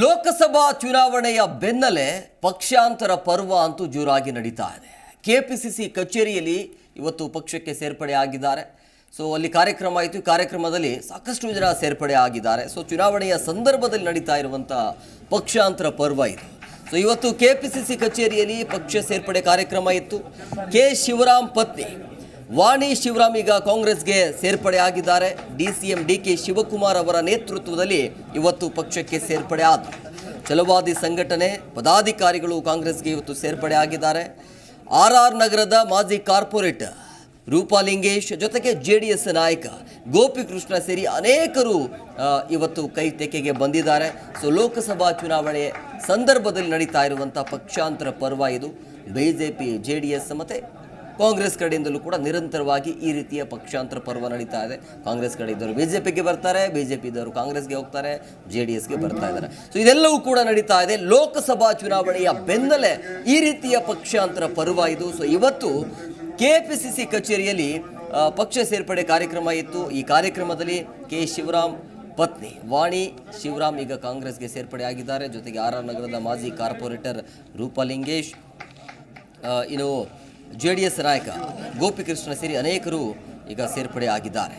ಲೋಕಸಭಾ ಚುನಾವಣೆಯ ಬೆನ್ನಲ್ಲೇ ಪಕ್ಷಾಂತರ ಪರ್ವ ಅಂತೂ ಜೋರಾಗಿ ನಡೀತಾ ಇದೆ. ಕೆಪಿಸಿಸಿ ಕಚೇರಿಯಲ್ಲಿ ಇವತ್ತು ಪಕ್ಷಕ್ಕೆ ಸೇರ್ಪಡೆ ಆಗಿದ್ದಾರೆ. ಸೊ ಅಲ್ಲಿ ಕಾರ್ಯಕ್ರಮ ಆಯಿತು. ಕಾರ್ಯಕ್ರಮದಲ್ಲಿ ಸಾಕಷ್ಟು ಜನ ಸೇರ್ಪಡೆ ಆಗಿದ್ದಾರೆ. ಸೊ ಚುನಾವಣೆಯ ಸಂದರ್ಭದಲ್ಲಿ ನಡೀತಾ ಇರುವಂಥ ಪಕ್ಷಾಂತರ ಪರ್ವ ಇದು. ಸೊ ಇವತ್ತು ಕೆ ಪಿ ಸಿ ಸಿ ಕಚೇರಿಯಲ್ಲಿ ಪಕ್ಷ ಸೇರ್ಪಡೆ ಕಾರ್ಯಕ್ರಮ ಇತ್ತು. ಕೆ. ಶಿವರಾಮ್ ಪತ್ನಿ ವಾಣಿ ಶಿವರಾಮ್ ಈಗ ಕಾಂಗ್ರೆಸ್ಗೆ ಸೇರ್ಪಡೆ ಆಗಿದ್ದಾರೆ D C M D K Shivakumar ಅವರ ನೇತೃತ್ವದಲ್ಲಿ ಇವತ್ತು ಪಕ್ಷಕ್ಕೆ ಸೇರ್ಪಡೆ ಆದರು ಚಲವಾದಿ ಸಂಘಟನೆ ಪದಾಧಿಕಾರಿಗಳು ಕಾಂಗ್ರೆಸ್ಗೆ ಇವತ್ತು ಸೇರ್ಪಡೆ ಆಗಿದ್ದಾರೆ. ಆರ್ ಆರ್ ನಗರದ ಮಾಜಿ ಕಾರ್ಪೊರೇಟರ್ ರೂಪಾಲಿಂಗೇಶ್ ಜೊತೆಗೆ ಜೆ ಡಿ ಎಸ್ ನಾಯಕ ಗೋಪಿಕೃಷ್ಣ ಸೇರಿ ಅನೇಕರು ಇವತ್ತು ಕೈ ತೆಕೆಗೆ ಬಂದಿದ್ದಾರೆ. ಸೊ, ಲೋಕಸಭಾ ಚುನಾವಣೆ ಸಂದರ್ಭದಲ್ಲಿ ನಡೀತಾ ಇರುವಂಥ ಪಕ್ಷಾಂತರ ಪರ್ವ ಇದು. B J P, J D S ಮತ್ತು ಕಾಂಗ್ರೆಸ್ ಕಡೆಯಿಂದಲೂ ಕೂಡ ನಿರಂತರವಾಗಿ ಈ ರೀತಿಯ ಪಕ್ಷಾಂತರ ಪರ್ವ ನಡೀತಾ ಇದೆ. ಕಾಂಗ್ರೆಸ್ ಕಡೆ ಇದ್ದವರು ಬಿ ಜೆ ಪಿಗೆ ಬರ್ತಾರೆ ಬಿ ಜೆ ಪಿ ಇದ್ದವರು ಕಾಂಗ್ರೆಸ್ಗೆ ಹೋಗ್ತಾರೆ, ಜೆ ಡಿ ಎಸ್ಗೆ ಬರ್ತಾ ಇದ್ದಾರೆ. ಸೊ ಇದೆಲ್ಲವೂ ಕೂಡ ನಡೀತಾ ಇದೆ. ಲೋಕಸಭಾ ಚುನಾವಣೆಯ ಬೆನ್ನಲ್ಲೇ ಈ ರೀತಿಯ ಪಕ್ಷಾಂತರ ಪರ್ವ ಇದು. ಸೊ ಇವತ್ತು ಕೆ ಪಿ ಸಿ ಸಿ ಕಚೇರಿಯಲ್ಲಿ ಪಕ್ಷ ಸೇರ್ಪಡೆ ಕಾರ್ಯಕ್ರಮ ಇತ್ತು. ಈ ಕಾರ್ಯಕ್ರಮದಲ್ಲಿ ಕೆ ಶಿವರಾಮ್ ಪತ್ನಿ, ವಾಣಿ ಶಿವರಾಮ್ ಈಗ ಕಾಂಗ್ರೆಸ್ಗೆ ಸೇರ್ಪಡೆ ಆಗಿದ್ದಾರೆ. ಜೊತೆಗೆ ಆರ್ ಆರ್ ನಗರದ ಮಾಜಿ ಕಾರ್ಪೊರೇಟರ್ ರೂಪಾಲಿಂಗೇಶ್ ಇನ್ನು ಜೆ ಡಿ ಎಸ್ ನಾಯಕ ಗೋಪಿಕೃಷ್ಣ ಸೇರಿ ಅನೇಕರು ಈಗ ಸೇರ್ಪಡೆ ಆಗಿದ್ದಾರೆ.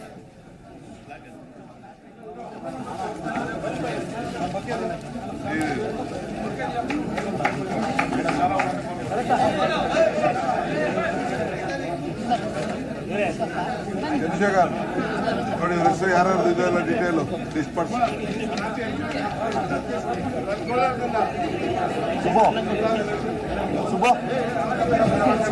ಚಂದ್ರಶೇಖರ್ ನೋಡಿ ಇವ್ರ ಹೆಸರು ಯಾರ್ಯಾರ್ದು ಇದೆಲ್ಲ ಡೀಟೇಲು ಲಿಸ್ಟ್ ಮಾಡಿ ಸುಬ್ಬು ಸುಬ್ಬು ಸುಬ್ಬು